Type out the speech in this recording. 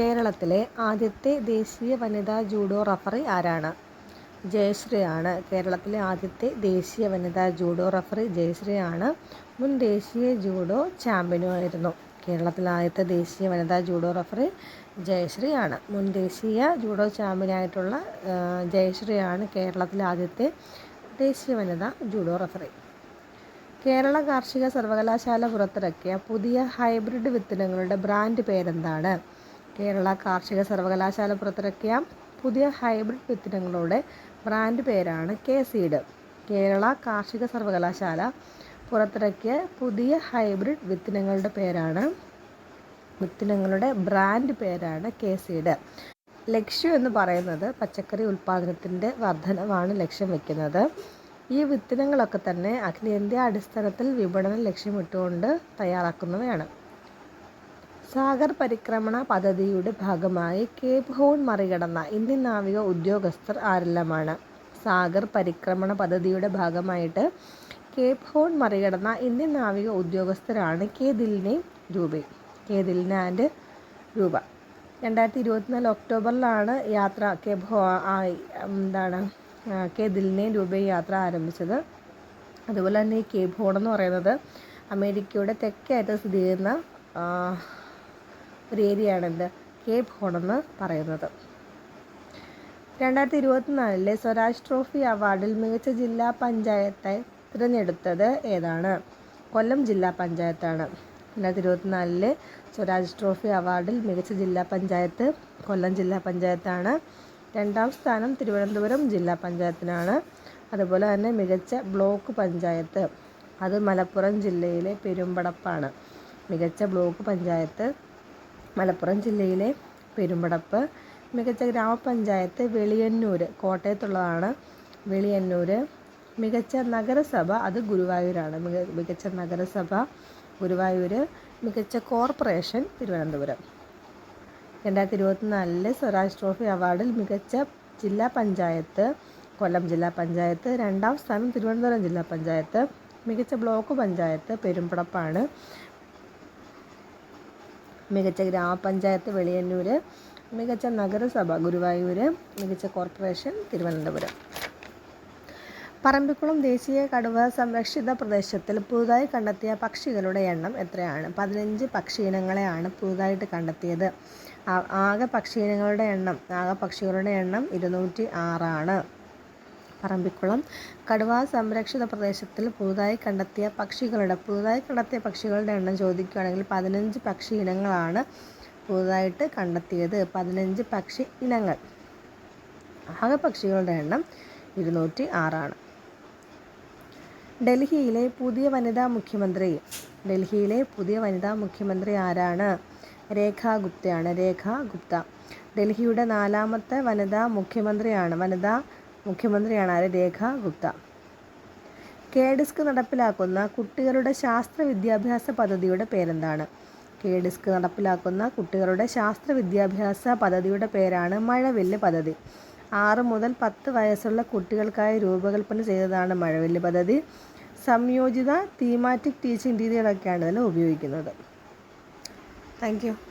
കേരളത്തിലെ ആദ്യത്തെ ദേശീയ വനിതാ ജൂഡോ റഫറി ആരാണ്? ജയശ്രീ ആണ് കേരളത്തിലെ ആദ്യത്തെ ദേശീയ വനിതാ ജൂഡോ റഫറി ജയശ്രീ ആണ് മുൻ ദേശീയ ജൂഡോ ചാമ്പ്യനുമായിരുന്നു. കേരളത്തിലെ ആദ്യത്തെ ദേശീയ വനിതാ ജൂഡോ റഫറി ജയശ്രീ ആണ് മുൻ ദേശീയ ജൂഡോ ചാമ്പ്യനായിട്ടുള്ള ജയശ്രീ ആണ് കേരളത്തിലെ ആദ്യത്തെ ദേശീയ വനിതാ ജൂഡോ റഫറി. കേരള കാർഷിക സർവകലാശാല പുറത്തിറക്കിയ പുതിയ ഹൈബ്രിഡ് വിത്തിനങ്ങളുടെ ബ്രാൻഡ് പേരെന്താണ്? കേരള കാർഷിക സർവകലാശാല പുറത്തിറക്കിയ പുതിയ ഹൈബ്രിഡ് വിത്തിനങ്ങളുടെ ബ്രാൻഡ് പേരാണ് കെ സീഡ് കേരള കാർഷിക സർവകലാശാല പുറത്തിറക്കിയ പുതിയ ഹൈബ്രിഡ് വിത്തിനങ്ങളുടെ പേരാണ് വിത്തിനങ്ങളുടെ ബ്രാൻഡ് പേരാണ് കെ സീഡ് ലക്ഷ്യം എന്ന് പറയുന്നത് പച്ചക്കറി ഉൽപ്പാദനത്തിന്റെ വർധനവാണ് ലക്ഷ്യം വെക്കുന്നത്. ഈ വിത്തിനങ്ങളൊക്കെ തന്നെ അഖിലേന്ത്യാ അടിസ്ഥാനത്തിൽ വിപണനം ലക്ഷ്യമിട്ടുകൊണ്ട് തയ്യാറാക്കുന്നവയാണ്. സാഗർ പരിക്രമണ പദ്ധതിയുടെ ഭാഗമായി കേപ്പ് ഹോൺ മറികടന്ന ഇന്ത്യൻ നാവിക ഉദ്യോഗസ്ഥർ ആരെല്ലാമാണ് സാഗർ പരിക്രമണ പദ്ധതിയുടെ ഭാഗമായിട്ട് കേപ്പ് ഹോൺ മറികടന്ന ഇന്ത്യൻ നാവിക ഉദ്യോഗസ്ഥരാണ് കെ ദിലിനെ രൂപ കെ ദിലിന ആൻഡ് രൂപ. രണ്ടായിരത്തി ഇരുപത്തിനാല് ഒക്ടോബറിലാണ് യാത്ര കേപ്പ് ഹോ എന്താണ് കെ ദിലിനെ രൂപയും യാത്ര ആരംഭിച്ചത്. അതുപോലെ തന്നെ ഈ കേപ്പ് ഹോൺ എന്ന് പറയുന്നത് അമേരിക്കയുടെ തെക്കേയറ്റം സ്ഥിതി ചെയ്യുന്ന ഒരു ഏരിയയാണ് എന്ത് കേപ്പ് ഹോൺ എന്ന് പറയുന്നത്. രണ്ടായിരത്തി ഇരുപത്തിനാലിലെ സ്വരാജ് ട്രോഫി അവാർഡിൽ മികച്ച ജില്ലാ പഞ്ചായത്തെ തിരഞ്ഞെടുത്തത് ഏതാണ്? കൊല്ലം ജില്ലാ പഞ്ചായത്താണ്. രണ്ടായിരത്തി ഇരുപത്തിനാലിലെ സ്വരാജ് ട്രോഫി അവാർഡിൽ മികച്ച ജില്ലാ പഞ്ചായത്ത് കൊല്ലം ജില്ലാ പഞ്ചായത്താണ്. രണ്ടാം സ്ഥാനം തിരുവനന്തപുരം ജില്ലാ പഞ്ചായത്തിനാണ്. അതുപോലെ തന്നെ മികച്ച ബ്ലോക്ക് പഞ്ചായത്ത് അത് മലപ്പുറം ജില്ലയിലെ പെരുമ്പടപ്പാണ്. മികച്ച ബ്ലോക്ക് പഞ്ചായത്ത് മലപ്പുറം ജില്ലയിലെ പെരുമ്പടപ്പ്. മികച്ച ഗ്രാമപഞ്ചായത്ത് വെളിയന്നൂർ കോട്ടയത്തുള്ളതാണ് വെളിയന്നൂർ മികച്ച നഗരസഭ അത് ഗുരുവായൂരാണ്. മിക മികച്ച നഗരസഭ ഗുരുവായൂർ മികച്ച കോർപ്പറേഷൻ തിരുവനന്തപുരം. രണ്ടായിരത്തി ഇരുപത്തിനാലിലെ സ്വരാജ് ട്രോഫി അവാർഡിൽ മികച്ച ജില്ലാ പഞ്ചായത്ത് കൊല്ലം ജില്ലാ പഞ്ചായത്ത്. രണ്ടാം സ്ഥാനം തിരുവനന്തപുരം ജില്ലാ പഞ്ചായത്ത്. മികച്ച ബ്ലോക്ക് പഞ്ചായത്ത് പെരുമ്പടപ്പാണ്. മികച്ച ഗ്രാമപഞ്ചായത്ത് വെളിയന്നൂർ മികച്ച നഗരസഭ ഗുരുവായൂർ മികച്ച കോർപ്പറേഷൻ തിരുവനന്തപുരം. പറമ്പിക്കുളം ദേശീയ കടുവ സംരക്ഷിത പ്രദേശത്തിൽ പുതുതായി കണ്ടെത്തിയ പക്ഷികളുടെ എണ്ണം എത്രയാണ്? പതിനഞ്ച് പക്ഷി ഇനങ്ങളെയാണ് പുതുതായിട്ട് കണ്ടെത്തിയത്. ആകെ പക്ഷി ഇനങ്ങളുടെ എണ്ണം ആകെ പക്ഷികളുടെ എണ്ണം ഇരുന്നൂറ്റി ആറാണ്. പറമ്പിക്കുളം കടുവാ സംരക്ഷിത പ്രദേശത്തിൽ പുതുതായി കണ്ടെത്തിയ പക്ഷികളുടെ പുതുതായി കണ്ടെത്തിയ പക്ഷികളുടെ എണ്ണം ചോദിക്കുകയാണെങ്കിൽ പതിനഞ്ച് പക്ഷി ഇനങ്ങളാണ് പുതുതായിട്ട് കണ്ടെത്തിയത്. പതിനഞ്ച് പക്ഷി ഇനങ്ങൾ. ആകെ പക്ഷികളുടെ എണ്ണം ഇരുന്നൂറ്റി ആറാണ്. ഡൽഹിയിലെ പുതിയ വനിതാ മുഖ്യമന്ത്രി ഡൽഹിയിലെ പുതിയ വനിതാ മുഖ്യമന്ത്രി ആരാണ്? രേഖ ഗുപ്തയാണ്. രേഖ ഗുപ്ത. ഡൽഹിയുടെ നാലാമത്തെ വനിതാ മുഖ്യമന്ത്രിയാണ്. വനിതാ മുഖ്യമന്ത്രിയാണ് ആര്? രേഖ ഗുപ്ത. കെ ഡിസ്ക് നടപ്പിലാക്കുന്ന കുട്ടികളുടെ ശാസ്ത്ര വിദ്യാഭ്യാസ പദ്ധതിയുടെ പേരെന്താണ്? കെ ഡിസ്ക് നടപ്പിലാക്കുന്ന കുട്ടികളുടെ ശാസ്ത്ര വിദ്യാഭ്യാസ പദ്ധതിയുടെ പേരാണ് മഴവില്ല് പദ്ധതി. ആറ് മുതൽ പത്ത് വയസ്സുള്ള കുട്ടികൾക്കായി രൂപകൽപ്പന ചെയ്തതാണ് മഴവില്ല് പദ്ധതി. സംയോജിത തീമാറ്റിക് ടീച്ചിങ് രീതികളൊക്കെയാണ് ഇതിൽ ഉപയോഗിക്കുന്നത്. താങ്ക്